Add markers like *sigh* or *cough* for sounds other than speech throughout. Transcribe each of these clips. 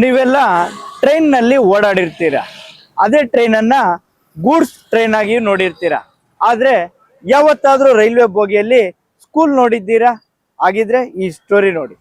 ನೀವೆಲ್ಲ ಟ್ರೈನ್ನಲ್ಲಿ ಓಡಾಡಿರ್ತೀರ. ಅದೇ ಟ್ರೈನನ್ನ goods train ಆಗಿ ನೋಡಿರ್ತೀರ. ಆದ್ರೆ ಯಾವತ್ತಾದರೂ ರೈಲ್ವೆ ಬೋಗಿಯಲ್ಲಿ ಸ್ಕೂಲ್ ನೋಡಿದ್ದೀರಾ? ಹಾಗಿದ್ರೆ ಈ ಸ್ಟೋರಿ ನೋಡಿ.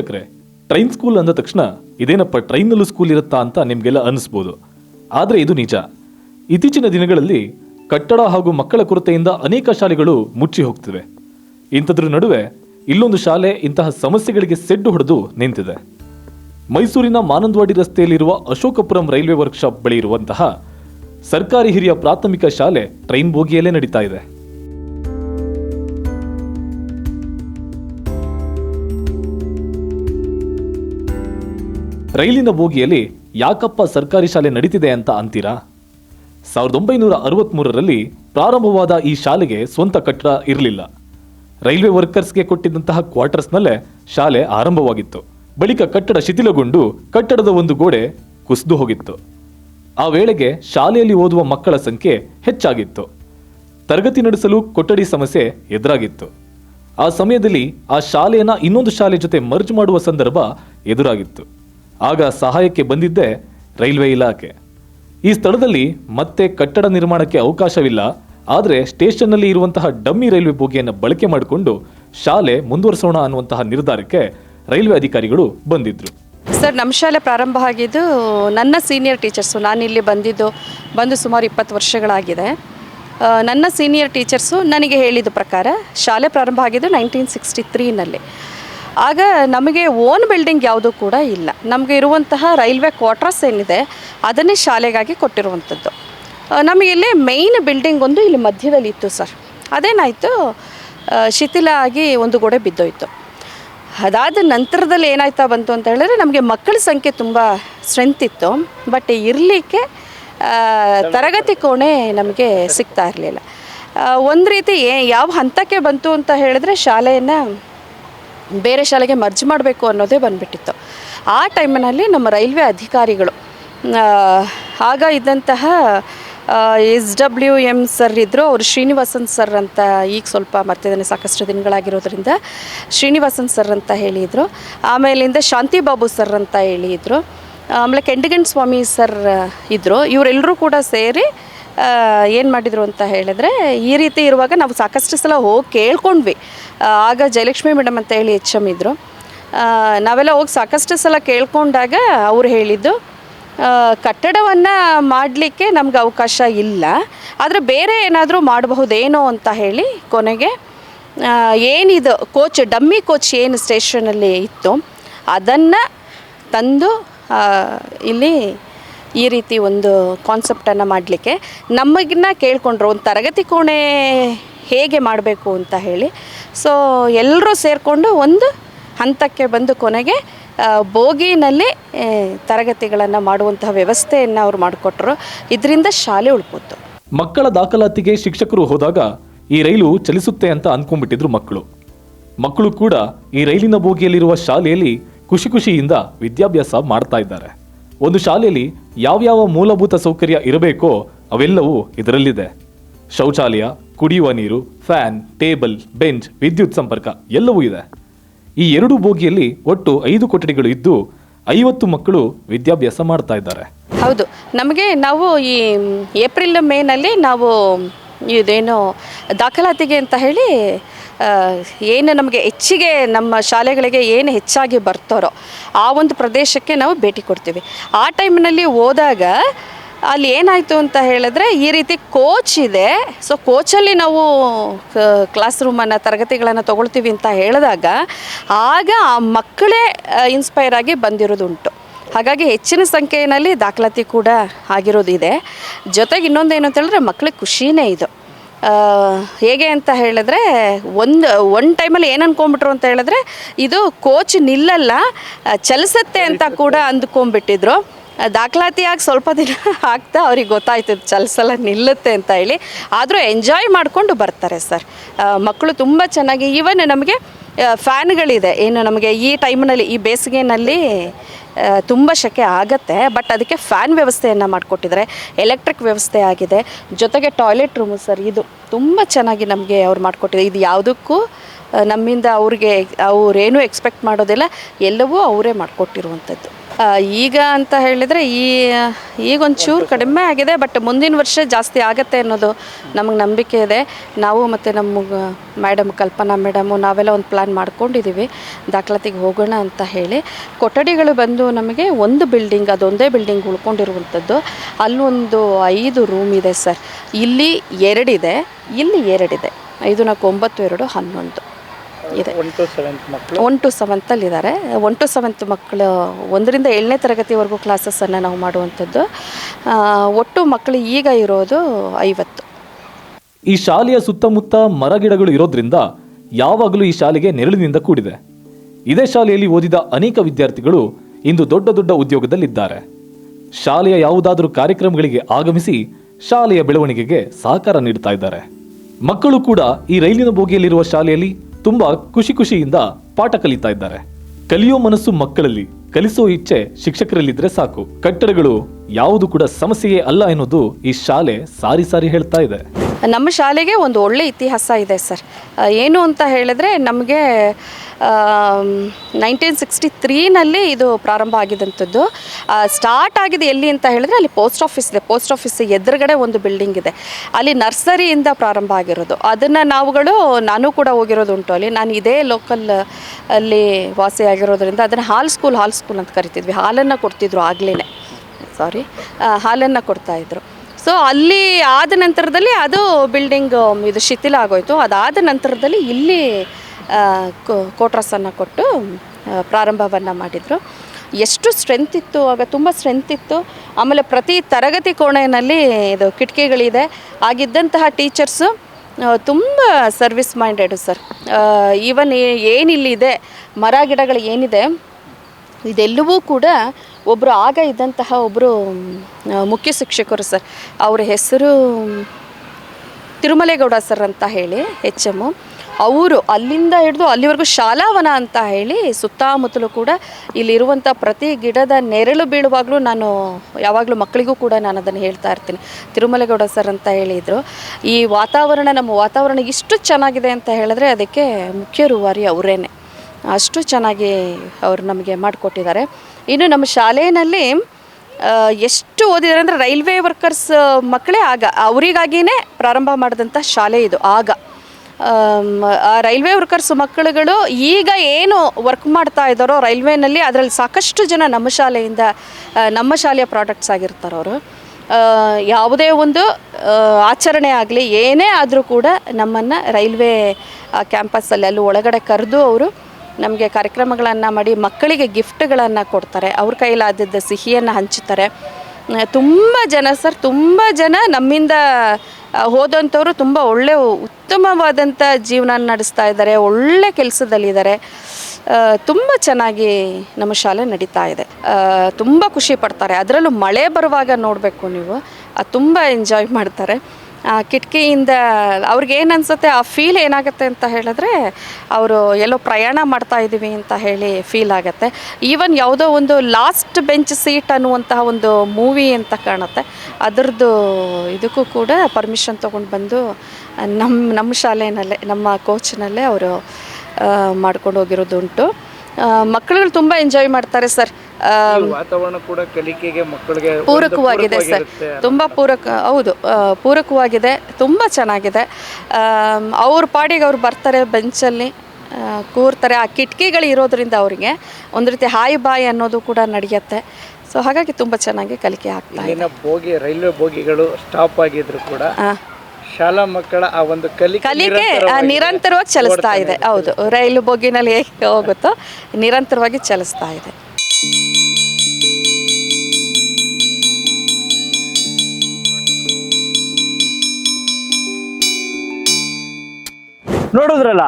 ವೀಕ್ಷಕರೇ ಟ್ರೈನ್ ಸ್ಕೂಲ್ ಅಂದ ತಕ್ಷಣ ಇದೇನಪ್ಪ ಟ್ರೈನಲ್ಲೂ ಸ್ಕೂಲ್ ಇರುತ್ತಾ ಅಂತ ನಿಮಗೆಲ್ಲ ಅನಿಸ್ಬೋದು ಆದರೆ ಇದು ನಿಜ. ಇತ್ತೀಚಿನ ದಿನಗಳಲ್ಲಿ ಕಟ್ಟಡ ಹಾಗೂ ಮಕ್ಕಳ ಕೊರತೆಯಿಂದ ಅನೇಕ ಶಾಲೆಗಳು ಮುಚ್ಚಿ ಹೋಗ್ತಿವೆ. ಇಂಥದ್ರ ನಡುವೆ ಇಲ್ಲೊಂದು ಶಾಲೆ ಇಂತಹ ಸಮಸ್ಯೆಗಳಿಗೆ ಸೆಡ್ಡು ಹೊಡೆದು ನಿಂತಿದೆ. ಮೈಸೂರಿನ ಮಾನಂದವಾಡಿ ರಸ್ತೆಯಲ್ಲಿರುವ ಅಶೋಕಪುರಂ ರೈಲ್ವೆ ವರ್ಕ್ಶಾಪ್ ಬಳಿ ಇರುವಂತಹ ಸರ್ಕಾರಿ ಹಿರಿಯ ಪ್ರಾಥಮಿಕ ಶಾಲೆ ಟ್ರೈನ್ ಬೋಗಿಯಲ್ಲೇ ನಡೀತಾ ಇದೆ. ರೈಲಿನ ಬೋಗಿಯಲ್ಲಿ ಯಾಕಪ್ಪ ಸರ್ಕಾರಿ ಶಾಲೆ ನಡೀತಿದೆ ಅಂತ ಅಂತೀರಾ? ಸಾವಿರದ ಒಂಬೈನೂರ ಅರವತ್ಮೂರರಲ್ಲಿ ಪ್ರಾರಂಭವಾದ ಈ ಶಾಲೆಗೆ ಸ್ವಂತ ಕಟ್ಟಡ ಇರಲಿಲ್ಲ. ರೈಲ್ವೆ ವರ್ಕರ್ಸ್ಗೆ ಕೊಟ್ಟಿದ್ದಂತಹ ಕ್ವಾರ್ಟರ್ಸ್ನಲ್ಲೇ ಶಾಲೆ ಆರಂಭವಾಗಿತ್ತು. ಬಳಿಕ ಕಟ್ಟಡ ಶಿಥಿಲಗೊಂಡು ಕಟ್ಟಡದ ಒಂದು ಗೋಡೆ ಕುಸಿದು ಹೋಗಿತ್ತು. ಆ ವೇಳೆಗೆ ಶಾಲೆಯಲ್ಲಿ ಓದುವ ಮಕ್ಕಳ ಸಂಖ್ಯೆ ಹೆಚ್ಚಾಗಿತ್ತು. ತರಗತಿ ನಡೆಸಲು ಕೊಠಡಿ ಸಮಸ್ಯೆ ಎದುರಾಗಿತ್ತು. ಆ ಸಮಯದಲ್ಲಿ ಆ ಶಾಲೆಯನ್ನ ಇನ್ನೊಂದು ಶಾಲೆ ಜೊತೆ ಮರ್ಜ್ ಮಾಡುವ ಸಂದರ್ಭ ಎದುರಾಗಿತ್ತು. ಆಗ ಸಹಾಯಕ್ಕೆ ಬಂದಿದ್ದೇ ರೈಲ್ವೆ ಇಲಾಖೆ. ಈ ಸ್ಥಳದಲ್ಲಿ ಮತ್ತೆ ಕಟ್ಟಡ ನಿರ್ಮಾಣಕ್ಕೆ ಅವಕಾಶವಿಲ್ಲ, ಆದರೆ ಸ್ಟೇಷನ್ನಲ್ಲಿ ಇರುವಂತಹ ಡಮ್ಮಿ ರೈಲ್ವೆ ಬೋಗಿಯನ್ನು ಬಳಕೆ ಮಾಡಿಕೊಂಡು ಶಾಲೆ ಮುಂದುವರಿಸೋಣ ಅನ್ನುವಂತಹ ನಿರ್ಧಾರಕ್ಕೆ ರೈಲ್ವೆ ಅಧಿಕಾರಿಗಳು ಬಂದಿದ್ರು. ಸರ್, ನಮ್ಮ ಶಾಲೆ ಪ್ರಾರಂಭ ಆಗಿದ್ದು ನನ್ನ ಸೀನಿಯರ್ ಟೀಚರ್ಸು ಇಲ್ಲಿ ಬಂದಿದ್ದು ಬಂದು ಸುಮಾರು ಇಪ್ಪತ್ತು ವರ್ಷಗಳಾಗಿದೆ. ನನ್ನ ಸೀನಿಯರ್ ಟೀಚರ್ಸು ನನಗೆ ಹೇಳಿದ ಪ್ರಕಾರ ಶಾಲೆ ಪ್ರಾರಂಭ ಆಗಿದ್ದು ನೈನ್ಟೀನ್ ಸಿಕ್ಸ್ಟಿ ತ್ರೀನಲ್ಲಿ ಆಗ ನಮಗೆ ಓನ್ ಬಿಲ್ಡಿಂಗ್ ಯಾವುದೂ ಕೂಡ ಇಲ್ಲ. ನಮಗೆ ಇರುವಂತಹ ರೈಲ್ವೆ ಕ್ವಾರ್ಟರ್ಸ್ ಏನಿದೆ, ಅದನ್ನೇ ಶಾಲೆಗಾಗಿ ಕೊಟ್ಟಿರುವಂಥದ್ದು. ನಮಗಿಲ್ಲಿ ಮೇಯ್ನ್ ಬಿಲ್ಡಿಂಗ್ ಒಂದು ಇಲ್ಲಿ ಮಧ್ಯದಲ್ಲಿ ಇತ್ತು ಸರ್. ಅದೇನಾಯಿತು? ಶಿಥಿಲ ಆಗಿ ಒಂದು ಗೋಡೆ ಬಿದ್ದೋಯ್ತು. ಅದಾದ ನಂತರದಲ್ಲಿ ಏನಾಯ್ತಾ ಬಂತು ಅಂತ ಹೇಳಿದ್ರೆ, ನಮಗೆ ಮಕ್ಕಳ ಸಂಖ್ಯೆ ತುಂಬ ಸ್ಟ್ರೆಂತ್ ಇತ್ತು. ಬಟ್ ಇರಲಿಕ್ಕೆ ತರಗತಿ ಕೋಣೆ ನಮಗೆ ಸಿಗ್ತಾ ಇರಲಿಲ್ಲ. ಒಂದು ರೀತಿ ಯಾವ ಹಂತಕ್ಕೆ ಬಂತು ಅಂತ ಹೇಳಿದ್ರೆ, ಶಾಲೆಯನ್ನು ಬೇರೆ ಶಾಲೆಗೆ ಮರ್ಜ್ ಮಾಡಬೇಕು ಅನ್ನೋದೇ ಬಂದ್ಬಿಟ್ಟಿತ್ತು. ಆ ಟೈಮಿನಲ್ಲಿ ನಮ್ಮ ರೈಲ್ವೆ ಅಧಿಕಾರಿಗಳು ಆಗ ಇದ್ದಂತಹ ಎಸ್ ಡಬ್ಲ್ಯೂ ಎಂ ಸರ್ ಇದ್ದರು ಅವರು ಶ್ರೀನಿವಾಸನ್ ಸರ್ ಅಂತ ಈಗ ಸ್ವಲ್ಪ ಮರ್ತಿದ್ದಾನೆ, ಸಾಕಷ್ಟು ದಿನಗಳಾಗಿರೋದ್ರಿಂದ ಶ್ರೀನಿವಾಸನ್ ಸರ್ ಅಂತ ಹೇಳಿದರು. ಆಮೇಲಿಂದ ಶಾಂತಿ ಬಾಬು ಸರ್ ಅಂತ ಹೇಳಿದರು. ಆಮೇಲೆ ಕೆಂಡಗನ್ ಸ್ವಾಮಿ ಸರ್ ಇದ್ದರು ಇವರೆಲ್ಲರೂ ಕೂಡ ಸೇರಿ ಏನು ಮಾಡಿದರು ಅಂತ ಹೇಳಿದ್ರೆ, ಈ ರೀತಿ ಇರುವಾಗ ನಾವು ಸಾಕಷ್ಟು ಸಲ ಹೋಗಿ ಕೇಳ್ಕೊಂಡ್ವಿ. ಆಗ ಜಯಲಕ್ಷ್ಮಿ ಮೇಡಮ್ ಅಂತ ಹೇಳಿ ಎಚ್ ಎಂ ಇದ್ದರು ನಾವೆಲ್ಲ ಹೋಗಿ ಸಾಕಷ್ಟು ಸಲ ಕೇಳ್ಕೊಂಡಾಗ ಅವ್ರು ಹೇಳಿದ್ದು ಕಟ್ಟಡವನ್ನು ಮಾಡಲಿಕ್ಕೆ ನಮ್ಗೆ ಅವಕಾಶ ಇಲ್ಲ, ಆದರೆ ಬೇರೆ ಏನಾದರೂ ಮಾಡಬಹುದೇನೋ ಅಂತ ಹೇಳಿ ಕೊನೆಗೆ ಏನಿದು, ಕೋಚ್, ಡಮ್ಮಿ ಕೋಚ್ ಏನು ಸ್ಟೇಷನಲ್ಲಿ ಇತ್ತು, ಅದನ್ನು ತಂದು ಇಲ್ಲಿ ಈ ರೀತಿ ಒಂದು ಕಾನ್ಸೆಪ್ಟನ್ನು ಮಾಡಲಿಕ್ಕೆ ನಮಗಿನ್ನ ಕೇಳಿಕೊಂಡ್ರು ಒಂದು ತರಗತಿ ಕೋಣೆ ಹೇಗೆ ಮಾಡಬೇಕು ಅಂತ ಹೇಳಿ. ಸೊ ಎಲ್ಲರೂ ಸೇರಿಕೊಂಡು ಒಂದು ಹಂತಕ್ಕೆ ಬಂದು ಕೊನೆಗೆ ಬೋಗಿನಲ್ಲಿ ತರಗತಿಗಳನ್ನು ಮಾಡುವಂತಹ ವ್ಯವಸ್ಥೆಯನ್ನು ಅವ್ರು ಮಾಡಿಕೊಟ್ರು. ಇದರಿಂದ ಶಾಲೆ ಉಳ್ಕೋತು. ಮಕ್ಕಳ ದಾಖಲಾತಿಗೆ ಶಿಕ್ಷಕರು ಹೋದಾಗ ಈ ರೈಲು ಚಲಿಸುತ್ತೆ ಅಂತ ಅಂದ್ಕೊಂಡ್ಬಿಟ್ಟಿದ್ರು ಮಕ್ಕಳು. ಮಕ್ಕಳು ಕೂಡ ಈ ರೈಲಿನ ಬೋಗಿಯಲ್ಲಿರುವ ಶಾಲೆಯಲ್ಲಿ ಖುಷಿ ಖುಷಿಯಿಂದ ವಿದ್ಯಾಭ್ಯಾಸ ಮಾಡ್ತಾ ಇದ್ದಾರೆ. ಒಂದು ಶಾಲೆಯಲ್ಲಿ ಯಾವ್ಯಾವ ಮೂಲಭೂತ ಸೌಕರ್ಯ ಇರಬೇಕೋ ಅವೆಲ್ಲವೂ ಇದರಲ್ಲಿದೆ. ಶೌಚಾಲಯ, ಕುಡಿಯುವ ನೀರು, ಫ್ಯಾನ್, ಟೇಬಲ್, ಬೆಂಚ್, ವಿದ್ಯುತ್ ಸಂಪರ್ಕ ಎಲ್ಲವೂ ಇದೆ. ಈ ಎರಡು ಬೋಗಿಯಲ್ಲಿ ಒಟ್ಟು ಐದು ಕೊಠಡಿಗಳು ಇದ್ದು ಐವತ್ತು ಮಕ್ಕಳು ವಿದ್ಯಾಭ್ಯಾಸ ಮಾಡ್ತಾ ಇದ್ದಾರೆ. ಹೌದು. ನಮಗೆ ನಾವು ಈ ಏಪ್ರಿಲ್ ಮೇನಲ್ಲಿ ನಾವು ಇದೇನು ದಾಖಲಾತಿಗೆ ಅಂತ ಹೇಳಿ ಏನು ನಮಗೆ ಹೆಚ್ಚಿಗೆ ನಮ್ಮ ಶಾಲೆಗಳಿಗೆ ಏನು ಹೆಚ್ಚಾಗಿ ಬರ್ತಾರೋ ಆ ಒಂದು ಪ್ರದೇಶಕ್ಕೆ ನಾವು ಭೇಟಿ ಕೊಡ್ತೀವಿ. ಆ ಟೈಮ್ನಲ್ಲಿ ಹೋದಾಗ ಅಲ್ಲಿ ಏನಾಯಿತು ಅಂತ ಹೇಳಿದ್ರೆ ಈ ರೀತಿ ಕೋಚ್ ಇದೆ. ಸೊ ಕೋಚಲ್ಲಿ ನಾವು ಕ್ಲಾಸ್ ರೂಮನ್ನು ತರಗತಿಗಳನ್ನು ತಗೊಳ್ತೀವಿ ಅಂತ ಹೇಳಿದಾಗ ಆಗ ಆ ಮಕ್ಕಳೇ ಇನ್ಸ್ಪೈರ್ ಆಗಿ ಬಂದಿರೋದುಂಟು. ಹಾಗಾಗಿ ಹೆಚ್ಚಿನ ಸಂಖ್ಯೆಯಲ್ಲಿ ದಾಖಲಾತಿ ಕೂಡ ಆಗಿರೋದಿದೆ. ಜೊತೆಗೆ ಇನ್ನೊಂದು ಏನು ಅಂತ ಹೇಳಿದ್ರೆ ಮಕ್ಕಳಿಗೆ ಖುಷಿನೇ ಇದು. ಹೇಗೆ ಅಂತ ಹೇಳಿದ್ರೆ ಒಂದು ಒಂದು ಟೈಮಲ್ಲಿ ಏನು ಅಂದ್ಕೊಂಬಿಟ್ರು ಅಂತ ಹೇಳಿದ್ರೆ, ಇದು ಕೋಚ್ ನಿಲ್ಲಲ್ಲ ಚಲಿಸತ್ತೆ ಅಂತ ಕೂಡ ಅಂದ್ಕೊಂಬಿಟ್ಟಿದ್ರು ದಾಖಲಾತಿಯಾಗಿ ಸ್ವಲ್ಪ ದಿನ *laughs* ಆಗ್ತಾ ಅವ್ರಿಗೆ ಗೊತ್ತಾಯ್ತು ಚಲಿಸಲ್ಲ, ನಿಲ್ಲುತ್ತೆ ಅಂತ ಹೇಳಿ. ಆದರೂ ಎಂಜಾಯ್ ಮಾಡಿಕೊಂಡು ಬರ್ತಾರೆ ಸರ್. ಮಕ್ಕಳು ತುಂಬ ಚೆನ್ನಾಗಿ ಈವನ್ ನಮಗೆ ಫ್ಯಾನ್ಗಳಿದೆ ಏನು ನಮಗೆ ಈ ಟೈಮ್ನಲ್ಲಿ ಈ ಬೇಸಿಗೆನಲ್ಲಿ ತುಂಬ ಶೆಕೆ ಆಗತ್ತೆ ಬಟ್ ಅದಕ್ಕೆ ಫ್ಯಾನ್ ವ್ಯವಸ್ಥೆಯನ್ನು ಮಾಡಿಕೊಟ್ಟಿದ್ದಾರೆ. ಎಲೆಕ್ಟ್ರಿಕ್ ವ್ಯವಸ್ಥೆ ಆಗಿದೆ. ಜೊತೆಗೆ ಟಾಯ್ಲೆಟ್ ರೂಮು ಸರ್, ಇದು ತುಂಬ ಚೆನ್ನಾಗಿ ನಮಗೆ ಅವ್ರು ಮಾಡಿಕೊಟ್ಟಿದ್ದಾರೆ ಇದು ಯಾವುದಕ್ಕೂ ನಮ್ಮಿಂದ ಅವ್ರಿಗೆ ಏನೂ ಎಕ್ಸ್ಪೆಕ್ಟ್ ಮಾಡೋದಿಲ್ಲ, ಎಲ್ಲವೂ ಅವರೇ ಮಾಡಿಕೊಟ್ಟಿರುವಂಥದ್ದು ಈಗ ಅಂತ ಹೇಳಿದರೆ ಈ ಈಗ ಒಂಚೂರು ಕಡಿಮೆ ಆಗಿದೆ ಬಟ್ ಮುಂದಿನ ವರ್ಷ ಜಾಸ್ತಿ ಆಗತ್ತೆ ಅನ್ನೋದು ನಮಗೆ ನಂಬಿಕೆ ಇದೆ. ನಾವು ಮತ್ತು ನಮ್ಮ ಮೇಡಮ್ ಕಲ್ಪನಾ ಮೇಡಮು ನಾವೆಲ್ಲ ಒಂದು ಪ್ಲ್ಯಾನ್ ಮಾಡ್ಕೊಂಡಿದ್ದೀವಿ ದಾಖಲಾತಿಗೆ ಹೋಗೋಣ ಅಂತ ಹೇಳಿ. ಕೊಠಡಿಗಳು ಬಂದು ನಮಗೆ ಒಂದು ಬಿಲ್ಡಿಂಗ್ ಅದೊಂದೇ ಬಿಲ್ಡಿಂಗ್ ಉಳ್ಕೊಂಡಿರುವಂಥದ್ದು. ಅಲ್ಲೊಂದು ಐದು ರೂಮ್ ಇದೆ ಸರ್. ಇಲ್ಲಿ ಎರಡಿದೆ ಇಲ್ಲಿ ಎರಡಿದೆ. ಐದು ನಾಲ್ಕು ಒಂಬತ್ತು ಎರಡು ಹನ್ನೊಂದು. ಇದೆ. ಒನ್ ಟು ಸೆವೆಂತ್ ಇದ್ದಾರೆ ಒನ್ ಟು ಸೆವೆಂತಲ್ಲಿದ್ದಾರೆ ಒನ್ ಟು ಸೆವೆಂತ್ ಮಕ್ಕಳು ಒಂದರಿಂದ ಏಳನೇ ತರಗತಿವರೆಗೂ ಕ್ಲಾಸಸ್ಸನ್ನು ನಾವು ಮಾಡುವಂಥದ್ದು. ಒಟ್ಟು ಮಕ್ಕಳು ಈಗ ಇರೋದು ಐವತ್ತು. ಈ ಶಾಲೆಯ ಸುತ್ತಮುತ್ತ ಮರಗಿಡಗಳು ಇರೋದ್ರಿಂದ ಯಾವಾಗಲೂ ಈ ಶಾಲೆಗೆ ನೆರಳಿನಿಂದ ಕೂಡಿದೆ. ಇದೇ ಶಾಲೆಯಲ್ಲಿ ಓದಿದ ಅನೇಕ ವಿದ್ಯಾರ್ಥಿಗಳು ಇಂದು ದೊಡ್ಡ ದೊಡ್ಡ ಉದ್ಯೋಗದಲ್ಲಿದ್ದಾರೆ. ಶಾಲೆಯ ಯಾವುದಾದರೂ ಕಾರ್ಯಕ್ರಮಗಳಿಗೆ ಆಗಮಿಸಿ ಶಾಲೆಯ ಬೆಳವಣಿಗೆಗೆ ಸಹಕಾರ ನೀಡ್ತಾ ಇದ್ದಾರೆ. ಮಕ್ಕಳು ಕೂಡ ಈ ರೈಲಿನ ಬೋಗಿಯಲ್ಲಿರುವ ಶಾಲೆಯಲ್ಲಿ ತುಂಬಾ ಖುಷಿ ಖುಷಿಯಿಂದ ಪಾಠ ಕಲಿತಾ ಇದ್ದಾರೆ. ಕಲಿಯೋ ಮನಸ್ಸು ಮಕ್ಕಳಲ್ಲಿ, ಕಲಿಸೋ ಇಚ್ಛೆ ಶಿಕ್ಷಕರಲ್ಲಿದ್ರೆ ಸಾಕು. ಕಟ್ಟಡಗಳು ಯಾವುದು ಕೂಡ ಸಮಸ್ಯೆಯೇ ಅಲ್ಲ ಎನ್ನುವುದು ಈ ಶಾಲೆ ಸಾರಿ ಸಾರಿ ಹೇಳ್ತಾ ಇದೆ. ನಮ್ಮ ಶಾಲೆಗೆ ಒಂದು ಒಳ್ಳೆ ಇತಿಹಾಸ ಇದೆ ಸರ್. ಏನು ಅಂತ ಹೇಳಿದ್ರೆ ನಮಗೆ ನೈನ್ಟೀನ್ ಸಿಕ್ಸ್ಟಿ ತ್ರೀನಲ್ಲಿ ಇದು ಪ್ರಾರಂಭ ಆಗಿದ್ದಂಥದ್ದು ಸ್ಟಾರ್ಟ್ ಆಗಿದೆ ಎಲ್ಲಿ ಅಂತ ಹೇಳಿದ್ರೆ ಅಲ್ಲಿ ಪೋಸ್ಟ್ ಆಫೀಸ್ ಇದೆ. ಪೋಸ್ಟ್ ಆಫೀಸ್ ಎದುರುಗಡೆ ಒಂದು ಬಿಲ್ಡಿಂಗ್ ಇದೆ. ಅಲ್ಲಿ ನರ್ಸರಿಯಿಂದ ಪ್ರಾರಂಭ ಆಗಿರೋದು. ಅದನ್ನು ನಾವುಗಳು, ನಾನು ಕೂಡ ಹೋಗಿರೋದುಂಟು ಅಲ್ಲಿ. ನಾನು ಇದೇ ಲೋಕಲ್ ಅಲ್ಲಿ ವಾಸಿ ಆಗಿರೋದ್ರಿಂದ ಅದನ್ನು ಹಾಲ್ ಸ್ಕೂಲ್ ಹಾಲ್ ಸ್ಕೂಲ್ ಅಂತ ಕರಿತಿದ್ವಿ. ಹಾಲನ್ನು ಕೊಡ್ತಿದ್ರು ಆಗಲೇ ಸಾರಿ ಹಾಲನ್ನು ಕೊಡ್ತಾಯಿದ್ರು ಸೊ ಅಲ್ಲಿ ಆದ ನಂತರದಲ್ಲಿ ಅದು ಬಿಲ್ಡಿಂಗ್ ಇದು ಶಿಥಿಲ ಆಗೋಯ್ತು. ಅದಾದ ನಂತರದಲ್ಲಿ ಇಲ್ಲಿ ಕೋಟ್ರಸನ್ನು ಕೊಟ್ಟು ಪ್ರಾರಂಭವನ್ನು ಮಾಡಿದರು. ಎಷ್ಟು ಸ್ಟ್ರೆಂತ್ ಇತ್ತು, ಆಗ ತುಂಬ ಸ್ಟ್ರೆಂತ್ ಇತ್ತು. ಆಮೇಲೆ ಪ್ರತಿ ತರಗತಿ ಕೋಣೆಯಲ್ಲಿ ಇದು ಕಿಟಕಿಗಳಿದೆ. ಆಗಿದ್ದಂತಹ ಟೀಚರ್ಸು ತುಂಬ ಸರ್ವಿಸ್ ಮೈಂಡೆಡು ಸರ್ ಈವನ್ ಏನಿಲ್ಲಿದೆ, ಮರ ಗಿಡಗಳು ಏನಿದೆ, ಇದೆಲ್ಲವೂ ಕೂಡ ಒಬ್ಬರು ಆಗ ಇದ್ದಂತಹ ಒಬ್ಬರು ಮುಖ್ಯ ಶಿಕ್ಷಕರು ಸರ್. ಅವರ ಹೆಸರು ತಿರುಮಲೇಗೌಡ ಸರ್ ಅಂತ ಹೇಳಿ, ಎಚ್ ಎಂ. ಅವರು ಅಲ್ಲಿಂದ ಹಿಡಿದು ಅಲ್ಲಿವರೆಗೂ ಶಾಲಾವನ ಅಂತ ಹೇಳಿ ಸುತ್ತಮುತ್ತಲೂ ಕೂಡ ಇಲ್ಲಿರುವಂಥ ಪ್ರತಿ ಗಿಡದ ನೆರಳು ಬೀಳುವಾಗಲೂ ನಾನು ಯಾವಾಗಲೂ ಮಕ್ಕಳಿಗೂ ಕೂಡ ನಾನು ಅದನ್ನು ಹೇಳ್ತಾ ಇರ್ತೀನಿ. ತಿರುಮಲೇಗೌಡ ಸರ್ ಅಂತ ಹೇಳಿದರು. ಈ ವಾತಾವರಣ, ನಮ್ಮ ವಾತಾವರಣ ಇಷ್ಟು ಚೆನ್ನಾಗಿದೆ ಅಂತ ಹೇಳಿದ್ರೆ ಅದಕ್ಕೆ ಮುಖ್ಯ ರೂವಾರಿ ಅವರೇನೆ. ಅಷ್ಟು ಚೆನ್ನಾಗಿ ಅವರು ನಮಗೆ ಮಾಡಿಕೊಟ್ಟಿದ್ದಾರೆ. ಇನ್ನು ನಮ್ಮ ಶಾಲೆಯಲ್ಲಿ ಎಷ್ಟು ಓದಿದ್ದಾರೆ ಅಂದರೆ ರೈಲ್ವೆ ವರ್ಕರ್ಸ್ ಮಕ್ಕಳೇ ಆಗ. ಅವರಿಗಾಗಿಯೇ ಪ್ರಾರಂಭ ಮಾಡಿದಂಥ ಶಾಲೆ ಇದು ಆಗ. ಆ ರೈಲ್ವೆ ವರ್ಕರ್ಸ್ ಮಕ್ಕಳುಗಳು ಈಗ ಏನು ವರ್ಕ್ ಮಾಡ್ತಾ ಇದ್ದಾರೋ ರೈಲ್ವೆನಲ್ಲಿ ಅದರಲ್ಲಿ ಸಾಕಷ್ಟು ಜನ ನಮ್ಮ ಶಾಲೆಯಿಂದ ನಮ್ಮ ಶಾಲೆಯ ಪ್ರಾಡಕ್ಟ್ಸ್ ಆಗಿರ್ತಾರೆ ಅವರು. ಯಾವುದೇ ಒಂದು ಆಚರಣೆ ಆಗಲಿ ಏನೇ ಆದರೂ ಕೂಡ ನಮ್ಮನ್ನು ರೈಲ್ವೆ ಕ್ಯಾಂಪಸ್ಸಲ್ಲಿ, ಅಲ್ಲಿ ಒಳಗಡೆ ಕರೆದು ಅವರು ನಮಗೆ ಕಾರ್ಯಕ್ರಮಗಳನ್ನು ಮಾಡಿ ಮಕ್ಕಳಿಗೆ ಗಿಫ್ಟ್ಗಳನ್ನು ಕೊಡ್ತಾರೆ. ಅವ್ರ ಕೈಲಾದದ್ದು ಸಿಹಿಯನ್ನು ಹಂಚುತ್ತಾರೆ ತುಂಬ ಜನ ಸರ್, ತುಂಬ ಜನ ನಮ್ಮಿಂದ ಹೋದಂಥವರು ತುಂಬ ಒಳ್ಳೆ ಉತ್ತಮವಾದಂಥ ಜೀವನ ನಡೆಸ್ತಾ ಇದ್ದಾರೆ, ಒಳ್ಳೆ ಕೆಲಸದಲ್ಲಿದ್ದಾರೆ. ತುಂಬ ಚೆನ್ನಾಗಿ ನಮ್ಮ ಶಾಲೆ ನಡೀತಾ ಇದೆ. ತುಂಬ ಖುಷಿ ಪಡ್ತಾರೆ. ಅದರಲ್ಲೂ ಮಳೆ ಬರುವಾಗ ನೋಡಬೇಕು ನೀವು. ಅದು ತುಂಬ ಎಂಜಾಯ್ ಮಾಡ್ತಾರೆ. ಕಿಟಕಿಯಿಂದ ಅವ್ರಿಗೆ ಏನು ಅನ್ಸುತ್ತೆ, ಆ ಫೀಲ್ ಏನಾಗುತ್ತೆ ಅಂತ ಹೇಳಿದ್ರೆ, ಅವರು ಎಲ್ಲೋ ಪ್ರಯಾಣ ಮಾಡ್ತಾ ಇದ್ದೀವಿ ಅಂತ ಹೇಳಿ ಫೀಲ್ ಆಗುತ್ತೆ. ಈವನ್ ಯಾವುದೋ ಒಂದು ಲಾಸ್ಟ್ ಬೆಂಚ್ ಸೀಟ್ ಅನ್ನುವಂತಹ ಒಂದು ಮೂವಿ ಅಂತ ಕಾಣುತ್ತೆ. ಅದರದ್ದು ಇದಕ್ಕೂ ಕೂಡ ಪರ್ಮಿಷನ್ ತೊಗೊಂಡು ಬಂದು ನಮ್ಮ ನಮ್ಮ ಶಾಲೆಯಲ್ಲೇ ನಮ್ಮ ಕೋಚ್ನಲ್ಲೇ ಅವರು ಮಾಡ್ಕೊಂಡು ಹೋಗಿರೋದುಂಟು. ಮಕ್ಕಳುಗಳು ತುಂಬ ಎಂಜಾಯ್ ಮಾಡ್ತಾರೆ ಸರ್. ವಾತಾವರಣ ಕೂಡ ಕಲಿಕೆಗೆ ಮಕ್ಕಳಿಗೆ ಪೂರಕವಾಗಿದೆ ಸರ್. ತುಂಬ ಪೂರಕ ಹೌದು ಪೂರಕವಾಗಿದೆ ತುಂಬ ಚೆನ್ನಾಗಿದೆ. ಅವ್ರ ಪಾಡಿಗೆ ಅವ್ರು ಬರ್ತಾರೆ ಬೆಂಚಲ್ಲಿ ಕೂರ್ತಾರೆ. ಆ ಕಿಟಕಿಗಳು ಇರೋದ್ರಿಂದ ಅವರಿಗೆ ಒಂದು ರೀತಿ ಹಾಯ್ ಬಾಯ್ ಅನ್ನೋದು ಕೂಡ ನಡೆಯುತ್ತೆ. ಸೊ ಹಾಗಾಗಿ ತುಂಬ ಚೆನ್ನಾಗಿ ಕಲಿಕೆ ಆಗ್ತಾ ಇದೆ. ಬೋಗಿ ರೈಲ್ವೆ ಬೋಗಿಗಳು ಸ್ಟಾಪ್ ಆಗಿದ್ರು ಕೂಡ ಶಾಲಾ ಮಕ್ಕಳ ಆ ಒಂದು ಕಲಿಕೆ ಕಲಿಕೆ ನಿರಂತರವಾಗಿ ಚಲಿಸ್ತಾ ಇದೆ. ಹೌದು ರೈಲು ಬೋಗಿನಲ್ಲಿ ಹೇಗೆ ಹೋಗುತ್ತೋ ನಿರಂತರವಾಗಿ ಚಲಿಸ್ತಾ ಇದೆ. ನೋಡಿದ್ರಲ್ಲ,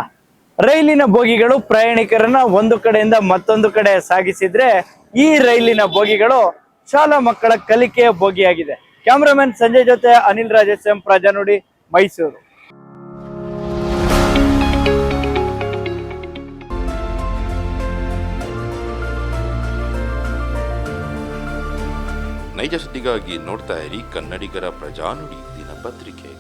ರೈಲಿನ ಬೋಗಿಗಳು ಪ್ರಯಾಣಿಕರನ್ನ ಒಂದು ಕಡೆಯಿಂದ ಮತ್ತೊಂದು ಕಡೆ ಸಾಗಿಸಿದ್ರೆ ಈ ರೈಲಿನ ಬೋಗಿಗಳು ಶಾಲಾ ಮಕ್ಕಳ ಕಲಿಕೆಯ ಬೋಗಿಯಾಗಿದೆ. ಕ್ಯಾಮ್ರಾಮನ್ ಸಂಜಯ್ ಜೊತೆ ಅನಿಲ್ ರಾಜೇಶ್ ಎಂ ಪ್ರಜಾನುಡಿ ಮೈಸೂರು. ನೈಜ ಸುದ್ದಿಗಾಗಿ ನೋಡ್ತಾ ಇರಿ ಕನ್ನಡಿಗರ ಪ್ರಜಾನುಡಿ ದಿನಪತ್ರಿಕೆ